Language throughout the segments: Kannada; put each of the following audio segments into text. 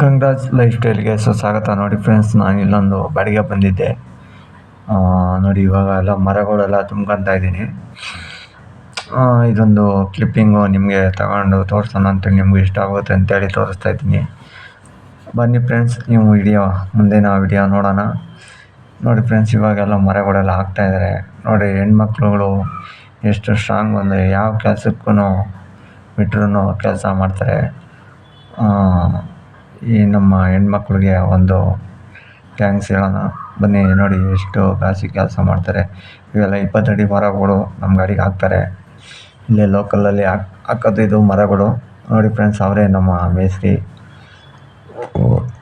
ಗಂಗರಾಜ್ ಲೈಫ್ ಸ್ಟೈಲ್ಗೆ ಸುಸ್ವಾಗತ ನೋಡಿ ಫ್ರೆಂಡ್ಸ್, ನಾನು ಇಲ್ಲೊಂದು ಬಾಡಿಗೆ ಬಂದಿದ್ದೆ. ನೋಡಿ ಇವಾಗ ಎಲ್ಲ ಮರಗಳೆಲ್ಲ ತುಂಬ್ಕೊತಾ ಇದ್ದೀನಿ. ಇದೊಂದು ಕ್ಲಿಪ್ಪಿಂಗು ನಿಮಗೆ ತಗೊಂಡು ತೋರಿಸೋಣ ಅಂತ ನಿಮ್ಗೆ ಇಷ್ಟ ಆಗುತ್ತೆ ಅಂತೇಳಿ ತೋರಿಸ್ತಾ ಇದ್ದೀನಿ. ಬನ್ನಿ ಫ್ರೆಂಡ್ಸ್, ನೀವು ವಿಡಿಯೋ ಮುಂದಿನ ವಿಡಿಯೋ ನೋಡೋಣ. ನೋಡಿ ಫ್ರೆಂಡ್ಸ್ ಇವಾಗೆಲ್ಲ ಮರಗಳೆಲ್ಲ ಹಾಕ್ತಾ ಇದ್ದಾರೆ. ನೋಡಿ ಹೆಣ್ಮಕ್ಳುಗಳು ಎಷ್ಟು ಸ್ಟ್ರಾಂಗ್ ಅಂದರೆ ಯಾವ ಕೆಲಸಕ್ಕೂ ಬಿಟ್ರೂ ಕೆಲಸ ಮಾಡ್ತಾರೆ. ಈ ನಮ್ಮ ಹೆಣ್ಮಕ್ಳಿಗೆ ಒಂದು ಥ್ಯಾಂಕ್ಸ್ ಹೇಳೋಣ. ಬನ್ನಿ, ನೋಡಿ ಎಷ್ಟು ಕಾಸಿ ಕೆಲಸ ಮಾಡ್ತಾರೆ. ಇವೆಲ್ಲ ಇಪ್ಪತ್ತಡಿ ಮರಗಳು ನಮ್ಮ ಗಾಡಿಗೆ ಹಾಕ್ತಾರೆ. ಇಲ್ಲೇ ಲೋಕಲಲ್ಲಿ ಹಾಕ್ ಹಾಕೋದು ಇದು ಮರಗಳು. ನೋಡಿ ಫ್ರೆಂಡ್ಸ್ ಅವರೇ ನಮ್ಮ ಮೇಸ್ತ್ರಿ.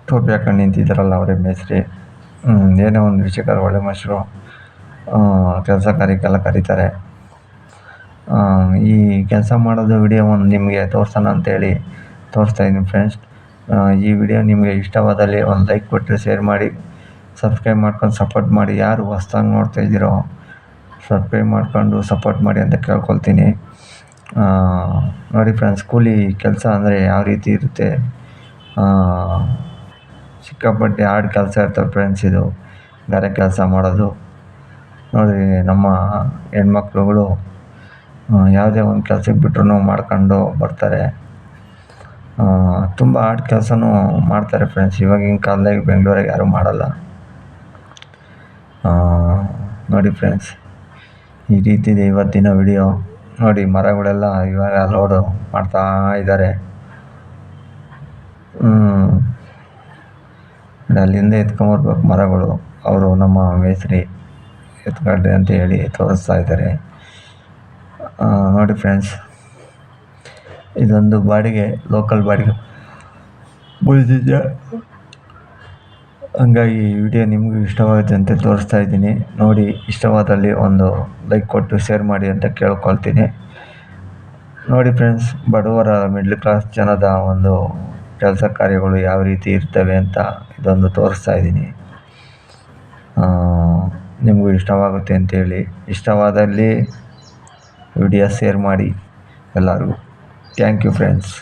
ಟೋಪಿ ಹಾಕೊಂಡು ನಿಂತಿದ್ದಾರಲ್ಲ ಅವರೇ ಮೇಸ್ತ್ರಿ. ಏನೋ ಒಂದು ವಿಷಯಕರ ಒಳ್ಳೆ ಮನುಷ್ಯರು. ಕೆಲಸ ಕಾರ್ಯಕ್ಕೆಲ್ಲ ಕರೀತಾರೆ. ಈ ಕೆಲಸ ಮಾಡೋದು ವಿಡಿಯೋ ಒಂದು ನಿಮಗೆ ತೋರಿಸೋಣ ಅಂತೇಳಿ ತೋರಿಸ್ತಾ ಇದ್ದೀನಿ ಫ್ರೆಂಡ್ಸ್ ಈ ವಿಡಿಯೋ ನಿಮಗೆ ಇಷ್ಟವಾದಲ್ಲಿ ಒಂದು ಲೈಕ್ ಕೊಟ್ಟರೆ ಶೇರ್ ಮಾಡಿ, ಸಬ್ಸ್ಕ್ರೈಬ್ ಮಾಡ್ಕೊಂಡು ಸಪೋರ್ಟ್ ಮಾಡಿ. ಯಾರು ಹೊಸ್ದಾಗಿ ನೋಡ್ತಾ ಇದ್ದೀರೋ ಸಬ್ಸ್ಕ್ರೈಬ್ ಮಾಡ್ಕೊಂಡು ಸಪೋರ್ಟ್ ಮಾಡಿ ಅಂತ ಕೇಳ್ಕೊಳ್ತೀನಿ. ನೋಡಿ ಫ್ರೆಂಡ್ಸ್, ಕೂಲಿ ಕೆಲಸ ಅಂದರೆ ಯಾವ ರೀತಿ ಇರುತ್ತೆ? ಸಿಕ್ಕಾಪಟ್ಟೆ ಹಾರ್ಡ್ ಕೆಲಸ ಇರ್ತವೆ ಫ್ರೆಂಡ್ಸ್ ಇದು. ಗಾರೆ ಕೆಲಸ ಮಾಡೋದು. ನೋಡಿ ನಮ್ಮ ಹೆಣ್ಮಕ್ಳುಗಳು ಯಾವುದೇ ಒಂದು ಕೆಲಸಕ್ಕೆ ಬಿಟ್ಟರು ಮಾಡ್ಕೊಂಡು ಬರ್ತಾರೆ. ತುಂಬ ಹಾರ್ಡ್ ಕೆಲಸನೂ ಮಾಡ್ತಾರೆ ಫ್ರೆಂಡ್ಸ್ ಇವಾಗಿನ ಕಾಲದಾಗ ಬೆಂಗಳೂರಾಗ ಯಾರೂ ಮಾಡಲ್ಲ. ನೋಡಿ ಫ್ರೆಂಡ್ಸ್ ಈ ರೀತಿ ಇದೆ ಇವತ್ತಿನ ವಿಡಿಯೋ ನೋಡಿ ಮರಗಳೆಲ್ಲ ಇವಾಗ ಲೋಡು ಮಾಡ್ತಾ ಇದ್ದಾರೆ. ಅಲ್ಲಿಂದ ಎತ್ಕೊಂಬರ್ಬೇಕು ಮರಗಳು. ಅವರು ನಮ್ಮ ಮೇಸ್ತ್ರಿ ಎತ್ಕೊಂಡ್ರಿ ಅಂತ ಹೇಳಿ ತೋರಿಸ್ತಾ ಇದ್ದಾರೆ. ನೋಡಿ ಫ್ರೆಂಡ್ಸ್ ಇದೊಂದು ಬಾಡಿಗೆ ಲೋಕಲ್ ಬಾಡಿಗೆ. ಉಳಿದಿದೆ ಹಂಗಾಗಿ ಈ ವಿಡಿಯೋ ನಿಮಗೂ ಇಷ್ಟವಾಗುತ್ತೆ ಅಂತ ತೋರಿಸ್ತಾ ಇದ್ದೀನಿ. ನೋಡಿ, ಇಷ್ಟವಾದಲ್ಲಿ ಒಂದು ಲೈಕ್ ಕೊಟ್ಟು ಶೇರ್ ಮಾಡಿ ಅಂತ ಕೇಳ್ಕೊಳ್ತೀನಿ. ನೋಡಿ ಫ್ರೆಂಡ್ಸ್ ಬಡವರ ಮಿಡ್ಲ್ ಕ್ಲಾಸ್ ಜನದ ಒಂದು ಕೆಲಸ ಕಾರ್ಯಗಳು ಯಾವ ರೀತಿ ಇರ್ತವೆ ಅಂತ ಇದೊಂದು ತೋರಿಸ್ತಾ ಇದ್ದೀನಿ. ನಿಮಗೂ ಇಷ್ಟವಾಗುತ್ತೆ ಅಂತೇಳಿ. ಇಷ್ಟವಾದಲ್ಲಿ ವಿಡಿಯೋ ಶೇರ್ ಮಾಡಿ ಎಲ್ಲರಿಗೂ. Thank you, friends.